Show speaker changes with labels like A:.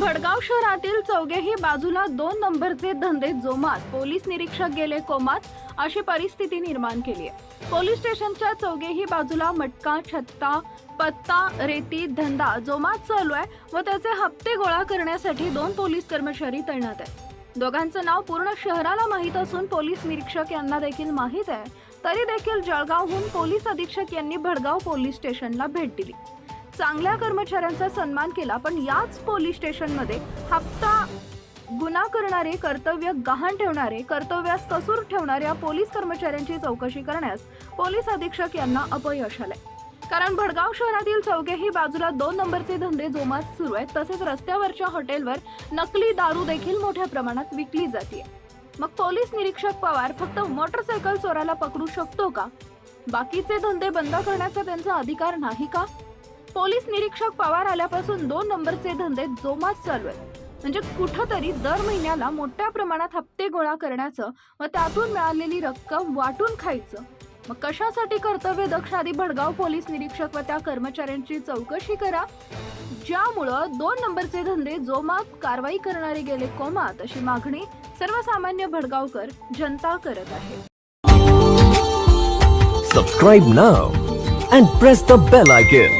A: भडगाव शहरातील चौघेही बाजूला दोन नंबरचे धंदे जोमात पोलीस निरीक्षक गेले कोमात अशी परिस्थिती निर्माण केली आहे. पोलीस स्टेशनच्या चौघेही बाजूला मटका छत्ता पत्ता रेती धंदा जोमात चालू आहे व त्याचे हप्ते गोळा करण्यासाठी दोन पोलीस कर्मचारी तैनात आहेत. दोघांचं नाव पूर्ण शहराला माहीत असून पोलीस निरीक्षक यांना देखील माहीत आहे. तरी देखील जळगावहून पोलीस अधीक्षक यांनी भडगाव पोलीस स्टेशनला भेट दिली. चांगल्या कर्मचाऱ्यांचा सन्मान केला पण याच पोलीस स्टेशनमध्ये हप्ता गुन्हा करणारे कर्तव्य गहाण ठेवणारे कर्तव्यास कसूर ठेवणाऱ्या पोलीस कर्मचाऱ्यांची चौकशी करण्यास पोलीस अधीक्षक यांना अपयश आलंय. कारण भडगाव शहरातील चौघेही बाजूला दोन नंबरचे धंदे जोमात सुरू आहेत. तसेच रस्त्यावरच्या हॉटेलवर नकली दारू देखील मोठ्या प्रमाणात विकली जाते मग पोलीस निरीक्षक पवार फक्त मोटरसायकल चोराला पकडू शकतो का? बाकीचे धंदे बंद करण्याचा त्यांचा अधिकार नाही का? पोलीस निरीक्षक पवार आल्यापासून दोन नंबरचे धंदे जोमात चालू आहेत. म्हणजे कुठंतरी दर महिन्याला मोठ्या प्रमाणात हप्ते गोळा करण्याचं व त्यातून मिळालेली रक्कम वाटून खायचं. मग कशासाठी कर्तव्य दक्ष आधी भडगाव पोलीस निरीक्षक व त्या कर्मचाऱ्यांची चौकशी करा. ज्यामुळं दोन नंबरचे धंदे जोमात कारवाई करणारे गेले कोमात अशी मागणी सर्वसामान्य भडगावकर जनता करत आहे.
B: Subscribe now and press the bell icon